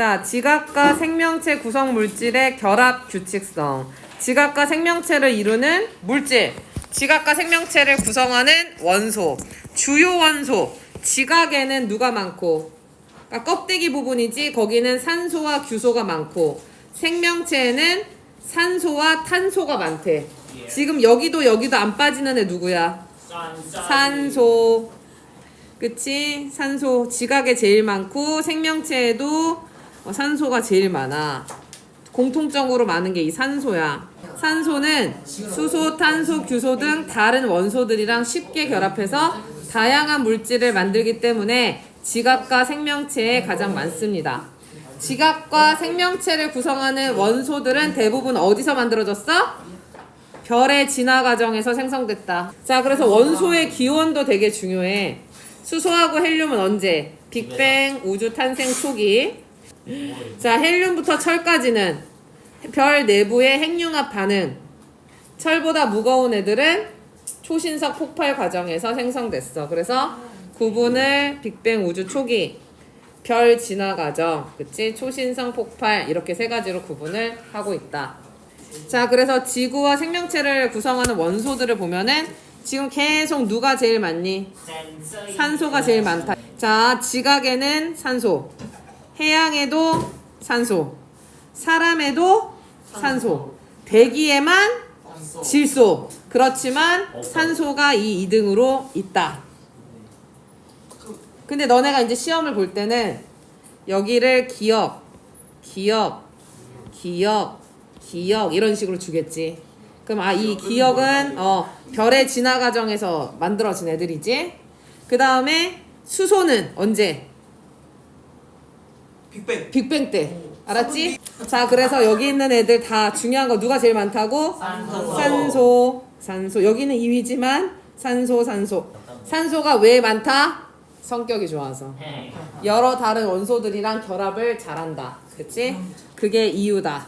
자, 지각과 생명체 구성 물질의 결합 규칙성. 지각과 생명체를 이루는 물질. 지각과 생명체를 구성하는 원소. 주요 원소. 지각에는 누가 많고? 그러니까 껍데기 부분이지 거기는 산소와 규소가 많고 생명체에는 산소와 탄소가 많대. 지금 여기도 여기도 안 빠지는 애 누구야? 산소. 그치? 산소. 지각에 제일 많고 생명체에도 어, 산소가 제일 많아. 공통적으로 많은 게 이 산소야. 산소는 수소, 탄소, 규소 등 다른 원소들이랑 쉽게 결합해서 다양한 물질을 만들기 때문에 지각과 생명체에 가장 많습니다. 지각과 생명체를 구성하는 원소들은 대부분 어디서 만들어졌어? 별의 진화 과정에서 생성됐다. 자, 그래서 원소의 기원도 되게 중요해. 수소하고 헬륨은 언제? 빅뱅 우주 탄생 초기. 자, 헬륨부터 철까지는 별 내부의 핵융합 반응. 철보다 무거운 애들은 초신석 폭발 과정에서 생성됐어. 그래서 구분을 빅뱅 우주 초기, 별 진화 과정, 그치? 초신성 폭발 이렇게 세 가지로 구분을 하고 있다. 자, 그래서 지구와 생명체를 구성하는 원소들을 보면은 지금 계속 누가 제일 많니? 산소가 제일 많다. 자, 지각에는 산소, 해양에도 산소, 사람에도 산소, 대기에만 질소. 그렇지만 산소가 이 2등으로 있다. 근데 너네가 이제 시험을 볼 때는 여기를 기억, 기억, 기억, 기억 이런 식으로 주겠지. 그럼 아 이 기억은 어 별의 진화 과정에서 만들어진 애들이지. 그 다음에 수소는 언제? 빅뱅 빅뱅 때. 알았지? 자, 그래서 여기 있는 애들 다 중요한 거 누가 제일 많다고? 산소. 산소. 산소. 여기는 2위지만 산소, 산소. 산소가 왜 많다? 성격이 좋아서. 여러 다른 원소들이랑 결합을 잘한다. 그치? 그게 이유다.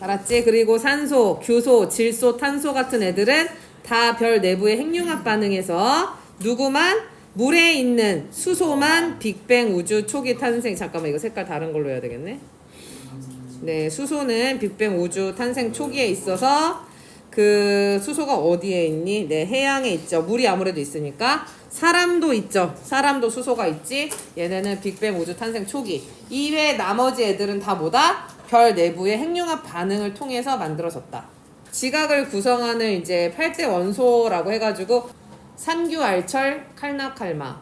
알았지? 그리고 산소, 규소, 질소, 탄소 같은 애들은 다 별 내부의 핵융합 반응에서 누구만 물에 있는 수소만 빅뱅 우주 초기 탄생 잠깐만 이거 색깔 다른 걸로 해야 되겠네. 네, 수소는 빅뱅 우주 탄생 초기에 있어서 그 수소가 어디에 있니? 네, 해양에 있죠. 물이 아무래도 있으니까 사람도 있죠. 사람도 수소가 있지. 얘네는 빅뱅 우주 탄생 초기. 이외 나머지 애들은 다 뭐다? 별 내부의 핵융합 반응을 통해서 만들어졌다. 지각을 구성하는 이제 8대 원소라고 해가지고 산규, 알철, 칼납, 칼마.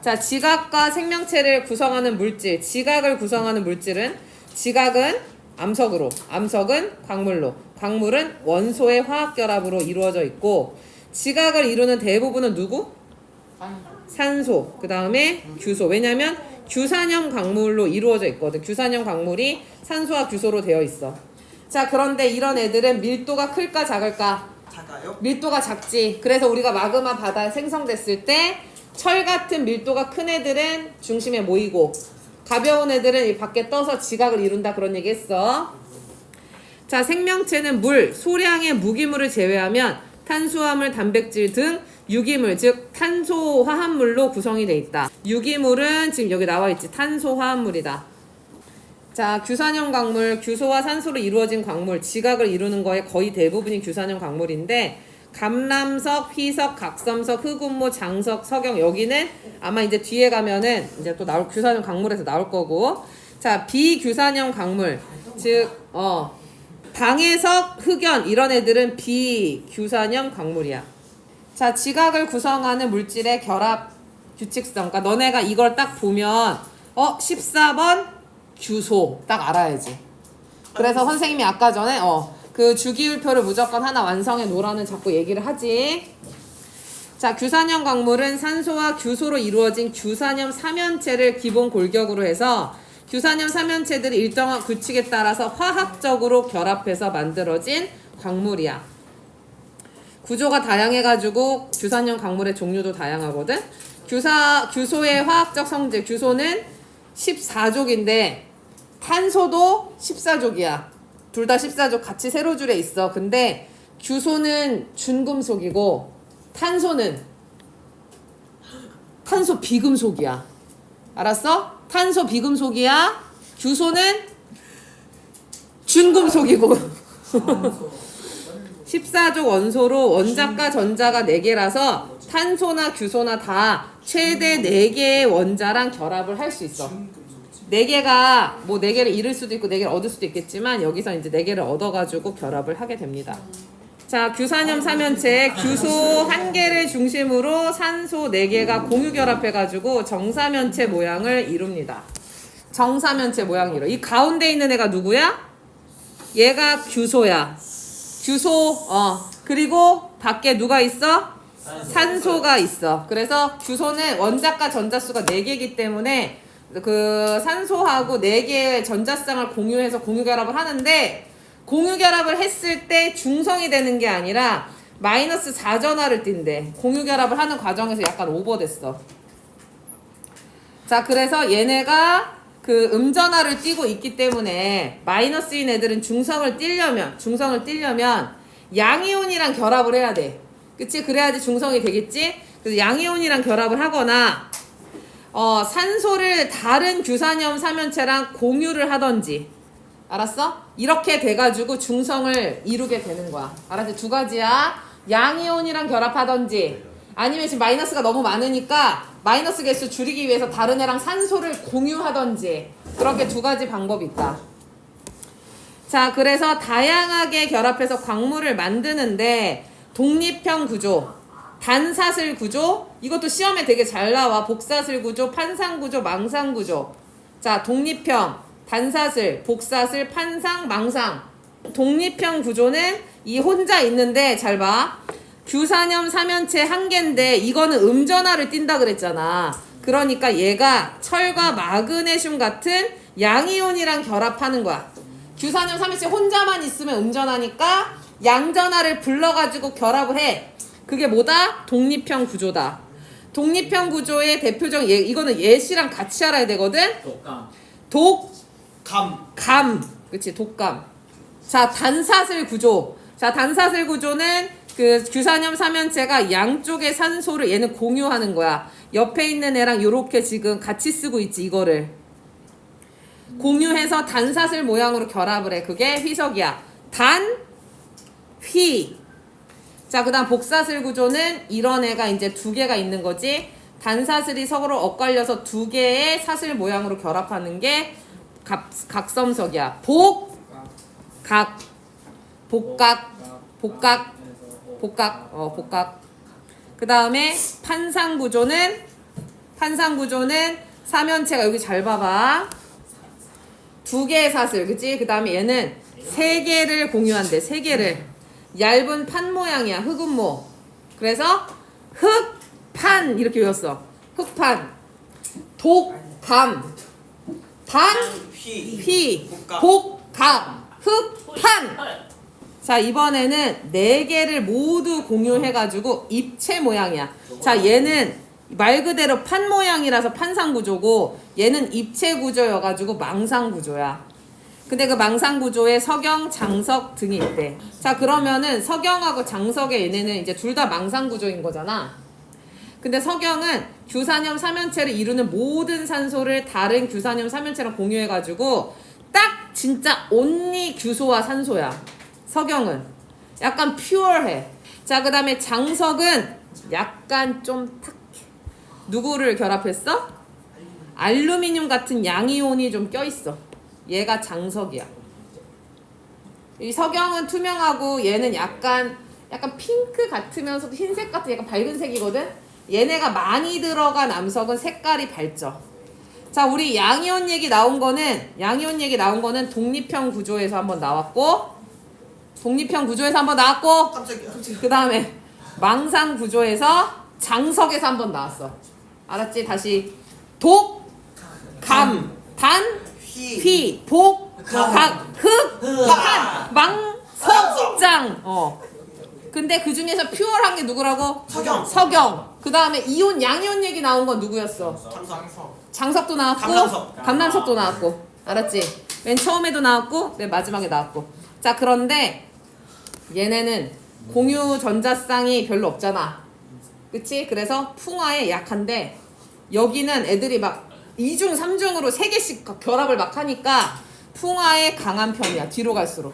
자, 지각과 생명체를 구성하는 물질, 지각을 구성하는 물질은 지각은 암석으로, 암석은 광물로, 광물은 원소의 화학 결합으로 이루어져 있고 지각을 이루는 대부분은 누구? 산소, 그 다음에 규소. 왜냐면 규산염 광물로 이루어져 있거든. 규산염 광물이 산소와 규소로 되어 있어. 자, 그런데 이런 애들은 밀도가 클까 작을까? 작아요? 밀도가 작지. 그래서 우리가 마그마 바다에 생성됐을 때 철 같은 밀도가 큰 애들은 중심에 모이고 가벼운 애들은 이 밖에 떠서 지각을 이룬다 그런 얘기 했어. 자, 생명체는 물, 소량의 무기물을 제외하면 탄수화물, 단백질 등 유기물, 즉 탄소 화합물로 구성이 돼 있다. 유기물은 지금 여기 나와 있지. 탄소 화합물이다. 자, 규산염 광물, 규소와 산소로 이루어진 광물, 지각을 이루는 거의 거의 대부분이 규산염 광물인데 감람석, 희석, 각섬석, 흑운모, 장석, 석영 여기는 아마 이제 뒤에 가면은 이제 또 나올 규산염 광물에서 나올 거고 자, 비규산염 광물, 즉 어, 방해석, 흑연 이런 애들은 비규산염 광물이야. 자, 지각을 구성하는 물질의 결합 규칙성. 그러니까 너네가 이걸 딱 보면 어, 14번 규소 딱 알아야지. 그래서 선생님이 아까 전에 어, 그 주기율표를 무조건 하나 완성해 놓으라는 자꾸 얘기를 하지. 자, 규산염 광물은 산소와 규소로 이루어진 규산염 삼연체를 기본 골격으로 해서 규산염 삼연체들이 일정한 규칙에 따라서 화학적으로 결합해서 만들어진 광물이야. 구조가 다양해가지고 규산염 광물의 종류도 다양하거든. 규사 규소의 화학적 성질 규소는 14족인데 탄소도 14족이야. 둘 다 14족 같이 세로 줄에 있어. 근데 규소는 준금속이고 탄소는 탄소 비금속이야. 알았어? 탄소 비금속이야. 규소는 준금속이고 14족 원소로 원자과 전자가 4개라서 탄소나 규소나 다 최대 4개의 원자랑 결합을 할 수 있어. 4개가 뭐 4개를 잃을 수도 있고 4개를 얻을 수도 있겠지만 여기서 이제 4개를 얻어가지고 결합을 하게 됩니다. 자, 규산염 삼연체 규소 한 개를 중심으로 산소 4개가 공유 결합해가지고 정사면체 모양을 이룹니다. 정사면체 모양 이뤄. 이 가운데 있는 애가 누구야? 얘가 규소야. 규소, 어. 그리고 밖에 누가 있어? 산소가 있어. 그래서 규소는 원자과 전자수가 4개이기 때문에 그 산소하고 4개의 전자쌍을 공유해서 공유 결합을 하는데 공유 결합을 했을 때 중성이 되는 게 아니라 마이너스 4전하를 띈대. 공유 결합을 하는 과정에서 약간 오버됐어. 자, 그래서 얘네가 그 음전하를 띄고 있기 때문에 마이너스인 애들은 중성을 띄려면 중성을 띄려면 양이온이랑 결합을 해야 돼. 그치? 그래야지 중성이 되겠지? 그래서 양이온이랑 결합을 하거나 어, 산소를 다른 규산염 삼연체랑 공유를 하던지 알았어? 이렇게 돼가지고 중성을 이루게 되는 거야. 알았지? 두 가지야. 양이온이랑 결합하던지 아니면 지금 마이너스가 너무 많으니까 마이너스 개수 줄이기 위해서 다른 애랑 산소를 공유하던지 그렇게 두 가지 방법이 있다. 자, 그래서 다양하게 결합해서 광물을 만드는데 독립형 구조, 단사슬 구조, 이것도 시험에 되게 잘 나와. 복사슬 구조, 판상 구조, 망상 구조. 자, 독립형, 단사슬, 복사슬, 판상, 망상. 독립형 구조는 이 혼자 있는데 잘 봐. 규산염 삼연체 한 개인데 이거는 음전하를 띈다 그랬잖아. 그러니까 얘가 철과 마그네슘 같은 양이온이랑 결합하는 거야. 규산염 삼연체 혼자만 있으면 음전하니까 양전하를 불러가지고 결합을 해. 그게 뭐다? 독립형 구조다. 독립형 구조의 대표적 예, 이거는 예시랑 같이 알아야 되거든. 독감 독, 감. 감. 그치, 독감. 자, 단사슬 구조. 자, 단사슬 구조는 그 규산염 삼연체가 양쪽의 산소를 얘는 공유하는 거야. 옆에 있는 애랑 요렇게 지금 같이 쓰고 있지, 이거를. 공유해서 단사슬 모양으로 결합을 해. 그게 휘석이야. 단, 휘. 자, 그 다음 복사슬 구조는 이런 애가 이제 두 개가 있는 거지. 단사슬이 서로 엇갈려서 두 개의 사슬 모양으로 결합하는 게 각, 각섬석이야. 복, 각, 복각, 복각, 복각, 어, 복각. 그 다음에 판상 구조는, 판상 구조는 사면체가 여기 잘 봐봐. 두 개의 사슬, 그치? 그 다음에 얘는 세 개를 공유한대, 세 개를. 얇은 판 모양이야, 흑음모. 그래서 흑판, 이렇게 외웠어. 흑판. 독감. 단, 휘. 피, 복각. 복감, 흑판. 자, 이번에는 네 개를 모두 공유해가지고 입체 모양이야. 자, 얘는 말 그대로 판 모양이라서 판상 구조고, 얘는 입체 구조여가지고 망상 구조야. 근데 그 망상 구조에 석영, 장석 등이 있대. 자, 그러면은 석영하고 장석의 얘네는 이제 둘 다 망상 구조인 거잖아. 근데 석영은 규산염 삼연체를 이루는 모든 산소를 다른 규산염 삼연체랑 공유해 가지고 딱 진짜 온리 규소와 산소야. 석영은 약간 퓨어해. 자, 그 다음에 장석은 약간 좀 탁해. 누구를 결합했어? 알루미늄 같은 양이온이 좀 껴있어. 얘가 장석이야. 이 석영은 투명하고 얘는 약간 약간 핑크 같으면서도 흰색 같은 약간 밝은 색이거든. 얘네가 많이 들어간 암석은 색깔이 밝죠. 자, 우리 양이온 얘기 나온 거는 양이온 얘기 나온 거는 독립형 구조에서 한번 나왔고 독립형 구조에서 한번 나왔고 깜짝이야. 그 다음에 망상 구조에서 장석에서 한번 나왔어. 알았지? 다시 독, 감, 단, 휘. 휘, 복, 감. 각, 흑, 한, 망, 석장. 어. 근데 그 중에서 퓨어한 게 누구라고? 석영. 석영. 그 다음에 이온, 양이온 얘기 나온 건 누구였어? 장성. 장석도 나왔고, 감남석. 감남석 도 나왔고. 알았지? 맨 처음에도 나왔고, 맨 마지막에 나왔고. 자, 그런데 얘네는 공유 전자쌍이 별로 없잖아. 그치? 그래서 풍화에 약한데, 여기는 애들이 막 2중, 3중으로 3개씩 결합을 막 하니까 풍화에 강한 편이야. 뒤로 갈수록.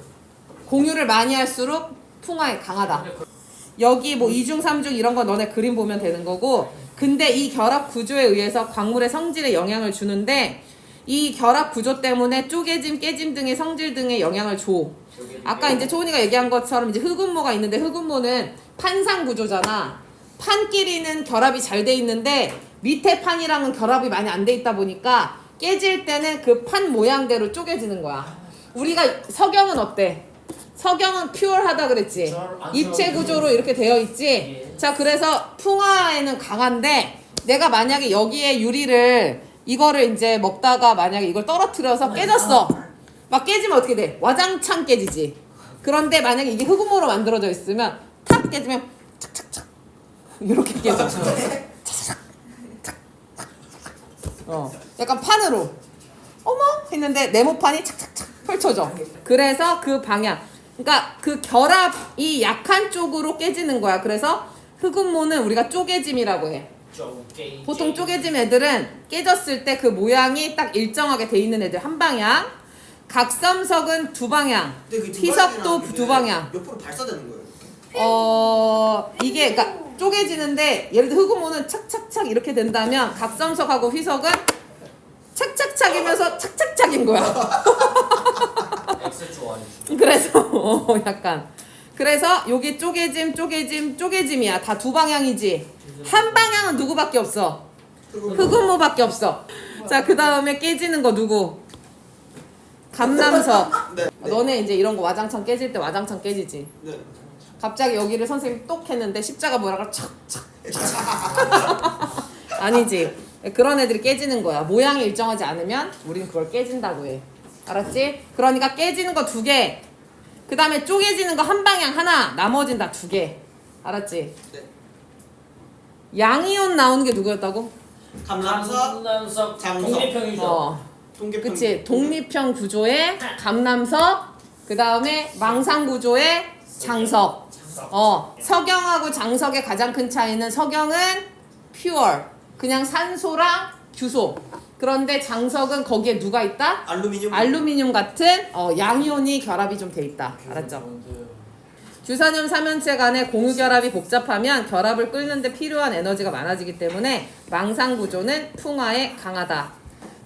공유를 많이 할수록 풍화에 강하다. 여기 뭐 2중, 3중 이런 거 너네 그림 보면 되는 거고 근데 이 결합 구조에 의해서 광물의 성질에 영향을 주는데 이 결합 구조 때문에 쪼개짐, 깨짐 등의 성질 등에 영향을 줘. 아까 이제 초은이가 얘기한 것처럼 이제 흑음모가 있는데 흑음모는 판상 구조잖아. 판끼리는 결합이 잘 돼 있는데 밑에 판이랑은 결합이 많이 안 돼 있다 보니까 깨질 때는 그 판 모양대로 쪼개지는 거야. 우리가 석영은 어때? 석영은 퓨어하다 그랬지. 입체 구조로 이렇게 되어 있지. 자, 그래서 풍화에는 강한데 내가 만약에 여기에 유리를 이거를 이제 먹다가 만약에 이걸 떨어뜨려서 깨졌어. 막 깨지면 어떻게 돼? 와장창 깨지지. 그런데 만약에 이게 흑음모로 만들어져 있으면 탁 깨지면 착착착 이렇게 깨져. 어, 약간 판으로 어머 했는데 네모판이 착착착 펼쳐져. 그래서 그 방향. 그러니까 그 결합이 약한 쪽으로 깨지는 거야. 그래서 흑음모는 우리가 쪼개짐이라고 해. 보통 쪼개짐 애들은 깨졌을 때 그 모양이 딱 일정하게 돼 있는 애들 한 방향. 각섬석은 두 방향. 그두 희석도 두게 방향. 몇 프로 발사되는 거예요? 어 이게 그러니까 쪼개지는데 예를 들어 흑음모는 착착착 이렇게 된다면 각섬석하고 휘석은 착착착이면서 착착착인 거야. 그래서 어, 약간. 그래서 여기 쪼개짐 쪼개짐 쪼개짐이야. 다 두 방향이지. 한 방향은 누구밖에 없어? 흑음모밖에 없어. 자 그 다음에 깨지는 거 누구? 감남석. 네. 너네 이제 이런 거 와장창 깨질 때 와장창 깨지지. 네. 갑자기 여기를 선생님 똑 했는데 십자가 모양을 착착 아니지 그런 애들이 깨지는 거야 모양이 일정하지 않으면 우리는 그걸 깨진다고 해 알았지? 그러니까 깨지는 거 두개그 다음에 쪼개지는 거 한 방향 하나 나머진 다 두 개 알았지? 네. 양이온 나오는 게 누구였다고? 감남석, 감남석 장석. 독립형이죠 어 동계평. 그치 독립형 구조의 감남석 그 다음에 망상 구조의 장석 어 석영하고 장석의 가장 큰 차이는 석영은 퓨어 그냥 산소랑 규소 그런데 장석은 거기에 누가 있다? 알루미늄. 알루미늄 같은 어, 양이온이 결합이 좀 돼 있다 알았죠? 규산염 삼연체 간의 공유 결합이 복잡하면 결합을 끓는데 필요한 에너지가 많아지기 때문에 망상 구조는 풍화에 강하다.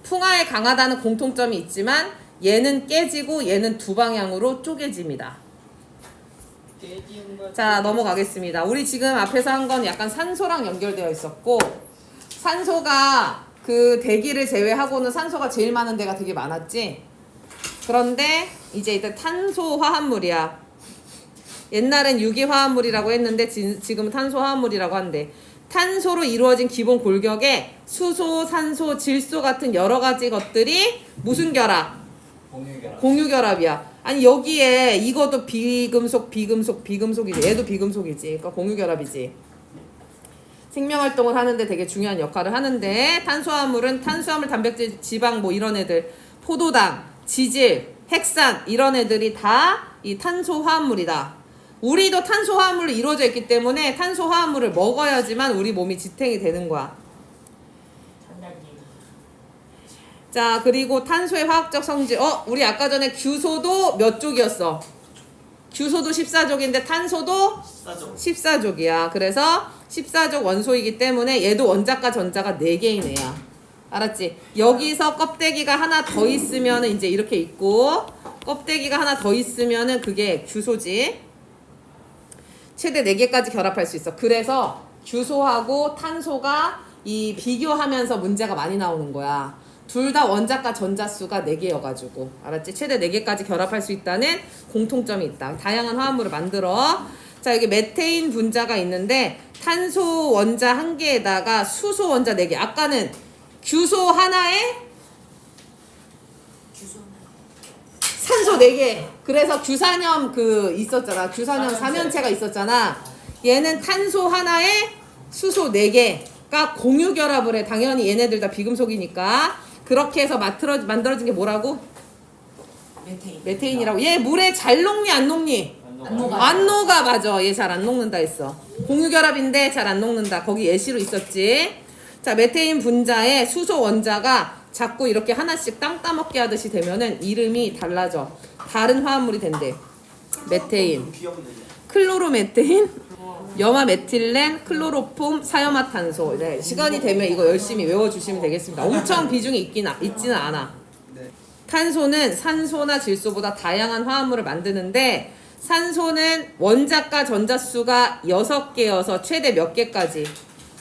풍화에 강하다는 공통점이 있지만 얘는 깨지고 얘는 두 방향으로 쪼개집니다. 자 넘어가겠습니다. 우리 지금 앞에서 한 건 약간 산소랑 연결되어 있었고 산소가 그 대기를 제외하고는 산소가 제일 많은 데가 되게 많았지. 그런데 이제 일단 탄소 화합물이야. 옛날엔 유기 화합물이라고 했는데 지, 지금은 탄소 화합물이라고 한대. 탄소로 이루어진 기본 골격에 수소, 산소, 질소 같은 여러 가지 것들이 무슨 결합? 공유결합 공유 결합이야. 아니 여기에 이것도 비금속, 비금속, 비금속이지. 얘도 비금속이지. 그러니까 공유 결합이지. 생명 활동을 하는데 되게 중요한 역할을 하는데 탄수화물은 탄수화물, 단백질, 지방 뭐 이런 애들, 포도당, 지질, 핵산 이런 애들이 다 이 탄소 화합물이다. 우리도 탄소 화합물로 이루어져 있기 때문에 탄소 화합물을 먹어야지만 우리 몸이 지탱이 되는 거야. 자, 그리고 탄소의 화학적 성질. 어, 우리 아까 전에 규소도 몇 쪽이었어? 규소도 14족인데 탄소도 싸죠. 14족이야. 그래서 14족 원소이기 때문에 얘도 원자과 전자가 4개인 애야. 알았지? 여기서 껍데기가 하나 더 있으면 이제 이렇게 있고 껍데기가 하나 더 있으면은 그게 규소지. 최대 4개까지 결합할 수 있어. 그래서 규소하고 탄소가 이 비교하면서 문제가 많이 나오는 거야. 둘 다 원자과 전자수가 4개여가지고 알았지? 최대 4개까지 결합할 수 있다는 공통점이 있다. 다양한 화합물을 만들어. 자 여기 메테인 분자가 있는데 탄소 원자 한 개에다가 수소 원자 4개. 아까는 규소 하나에 산소 4개. 그래서 규산염 그 있었잖아. 규산염 삼연체가 있었잖아. 얘는 탄소 하나에 수소 4개 가 공유 결합을 해. 당연히 얘네들 다 비금속이니까. 그렇게 해서 만들어, 만들어진 게 뭐라고? 메테인. 메테인이라고. 얘 물에 잘 녹니 안 녹니? 안 녹아. 안 녹아 맞아. 얘 잘 안 녹는다 했어. 공유 결합인데 잘 안 녹는다. 거기 예시로 있었지. 자, 메테인 분자에 수소 원자가 자꾸 이렇게 하나씩 땅 따먹게 하듯이 되면은 이름이 달라져. 다른 화합물이 된대. 메테인, 귀엽네. 클로로메테인, 염화 메틸렌, 클로로폼, 사염화탄소. 네, 시간이 되면 이거 열심히 외워주시면 되겠습니다. 엄청 비중이 있긴 아- 있지는 않아. 네. 탄소는 산소나 질소보다 다양한 화합물을 만드는데 산소는 원자과 전자수가 6개여서 최대 몇 개까지?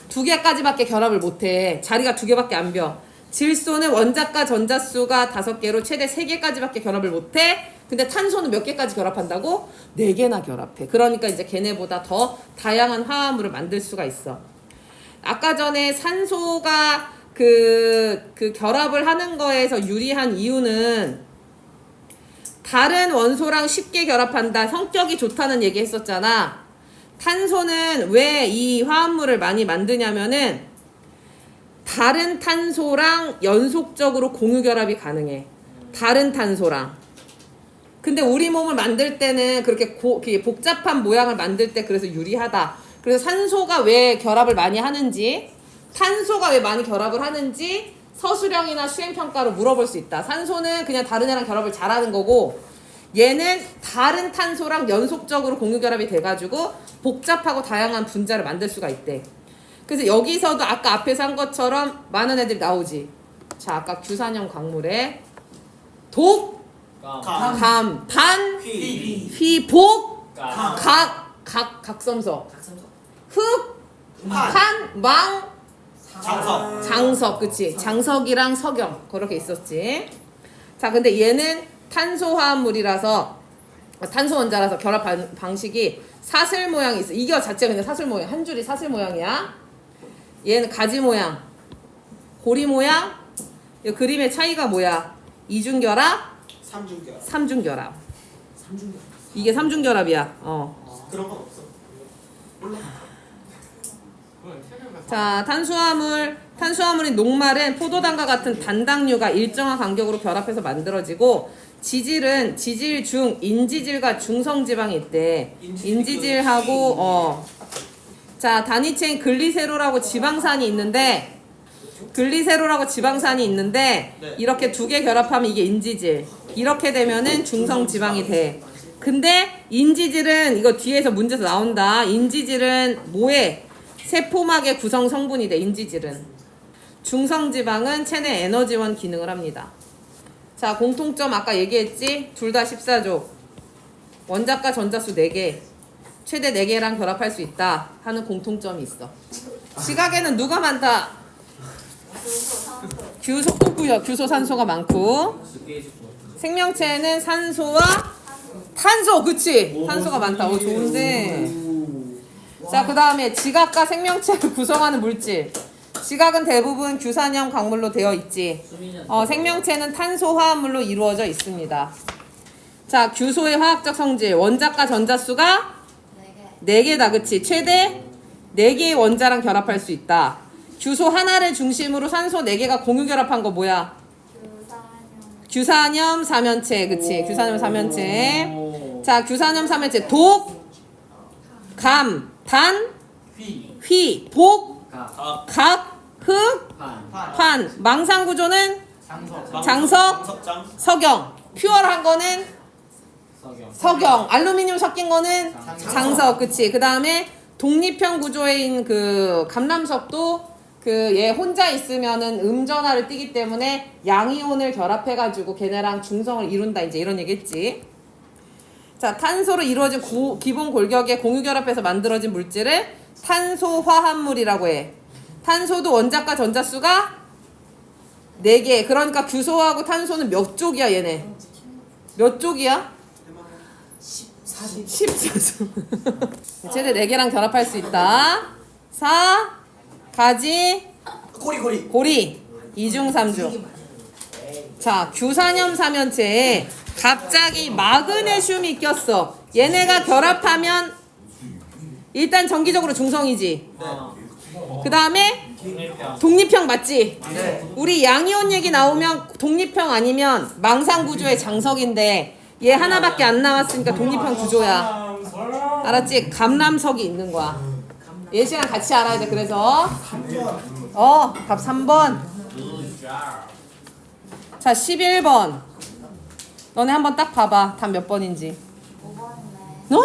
두 개까지밖에 결합을 못해. 자리가 두 개밖에 안 벼. 질소는 원자과 전자수가 다섯 개로 최대 세 개까지밖에 결합을 못해. 근데 탄소는 몇 개까지 결합한다고? 네 개나 결합해. 그러니까 이제 걔네보다 더 다양한 화합물을 만들 수가 있어. 아까 전에 산소가 그, 그 결합을 하는 거에서 유리한 이유는 다른 원소랑 쉽게 결합한다. 성격이 좋다는 얘기 했었잖아. 탄소는 왜 이 화합물을 많이 만드냐면은 다른 탄소랑 연속적으로 공유 결합이 가능해. 다른 탄소랑. 근데 우리 몸을 만들 때는 그렇게 고, 그 복잡한 모양을 만들 때 그래서 유리하다. 그래서 산소가 왜 결합을 많이 하는지, 탄소가 왜 많이 결합을 하는지 서술형이나 수행평가로 물어볼 수 있다. 산소는 그냥 다른 애랑 결합을 잘하는 거고, 얘는 다른 탄소랑 연속적으로 공유 결합이 돼가지고 복잡하고 다양한 분자를 만들 수가 있대. 그래서 여기서도 아까 앞에서 한 것처럼 많은 애들이 나오지. 자, 아까 규산형 광물에 독, 감, 반, 휘. 휘, 복, 감, 각, 각, 각섬석, 각성석. 흑, 판. 판, 망, 장석. 장석, 그치? 장석이랑 석영 그렇게 있었지. 자, 근데 얘는 탄소 화합물이라서 아, 탄소 원자라서 결합 방- 방식이 사슬 모양이 있어. 이거 자체가 그냥 사슬 모양, 한 줄이 사슬 모양이야. 얘는 가지 모양, 고리 모양. 이 그림의 차이가 뭐야? 이중 결합, 삼중결. 삼중 결합. 삼중경. 이게 삼중 결합이야. 어. 그런 건 없어. 자, 탄수화물, 탄수화물인 녹말은 포도당과 같은 단당류가 일정한 간격으로 결합해서 만들어지고 지질은 지질 중 인지질과 중성지방이 있대. 인지질하고 어. 자, 단위체인 글리세롤하고 지방산이 있는데 글리세롤하고 지방산이 있는데 네. 이렇게 두 개 결합하면 이게 인지질. 이렇게 되면은 중성 지방이 돼. 근데 인지질은 이거 뒤에서 문제에서 나온다. 인지질은 뭐에 세포막의 구성 성분이 돼. 인지질은 중성 지방은 체내 에너지원 기능을 합니다. 자, 공통점 아까 얘기했지? 둘 다 14조. 원자과 전자수 4개. 최대 4개랑 결합할 수 있다 하는 공통점이 있어. 지각에는 누가 많다? 규소. 규소 산소가 많고 생명체에는 산소와 탄소, 그치? 탄소가 많다. 오, 좋은데. 자, 그 다음에 지각과 생명체를 구성하는 물질. 지각은 대부분 규산형 광물로 되어 있지. 어, 생명체는 탄소 화합물로 이루어져 있습니다. 자, 규소의 화학적 성질. 원자과 전자수가 네 개. 4개다, 그치? 최대 4개의 원자랑 결합할 수 있다. 규소 하나를 중심으로 산소 4개가 공유 결합한 거 뭐야? 규산염 사면체, 그치? 규산염 사면체. 자, 규산염 사면체. 독, 감, 단, 휘, 휘, 복, 가, 각, 흑, 판, 판. 망상 구조는 장석, 장석, 장석장. 석영. 퓨어한 거는 석영, 석영. 알루미늄 섞인 거는 장석. 장석, 그치? 그 다음에 독립형 구조인 그 감람석도 그 얘 혼자 있으면은 음전화를 띠기 때문에 양이온을 결합해가지고 걔네랑 중성을 이룬다 이제 이런 얘기했지. 자, 탄소로 이루어진 구- 기본 골격의 공유 결합해서 만들어진 물질을 탄소 화합물이라고 해. 탄소도 원자과 전자수가 4개. 그러니까 규소하고 탄소는 몇 쪽이야, 얘네? 몇 쪽이야? 14조. 14조. 최대 4개랑 결합할 수 있다. 4. 가지, 고리 고리. 고리. 2중 3중. 자, 규산염 사면체에 갑자기 마그네슘이 꼈어. 얘네가 결합하면 일단 정기적으로 중성이지. 그 다음에 독립형 맞지? 네. 우리 양이온 얘기 나오면 독립형 아니면 망상 구조의 장석인데 얘 하나밖에 안 나왔으니까 독립형 구조야. 알았지? 감람석이 있는 거야. 예시랑 같이 알아야 돼. 그래서 어, 답 3번. 굿자 자, 11번. 너네 한번 딱 봐봐. 답 몇 번인지. 5번이네. 오!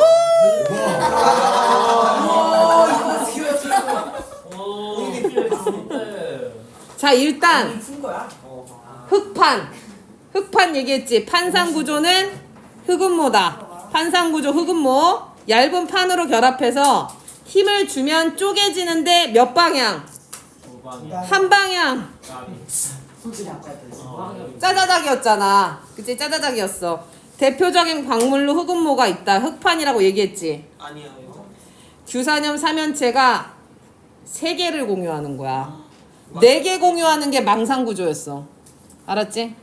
자, 일단? 흑판. 흑판 얘기했지. 판상 구조는 흑음모다. 판상 구조 흑음모. 얇은 판으로 결합해서 힘을 주면 쪼개지는데 몇 방향? 한 방향. 솔직히 아까 했던 짜자작이었잖아. 그치? 짜자작이었어. 대표적인 광물로 흑음모가 있다. 흑판이라고 얘기했지. 아니야 이거. 규산염 삼연체가 세 개를 공유하는 거야. 네 개 공유하는 게 망상 구조였어. 알았지?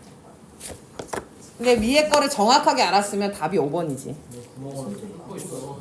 근데 위에 거를 정확하게 알았으면 답이 5번이지. 구멍을 뚫고 있어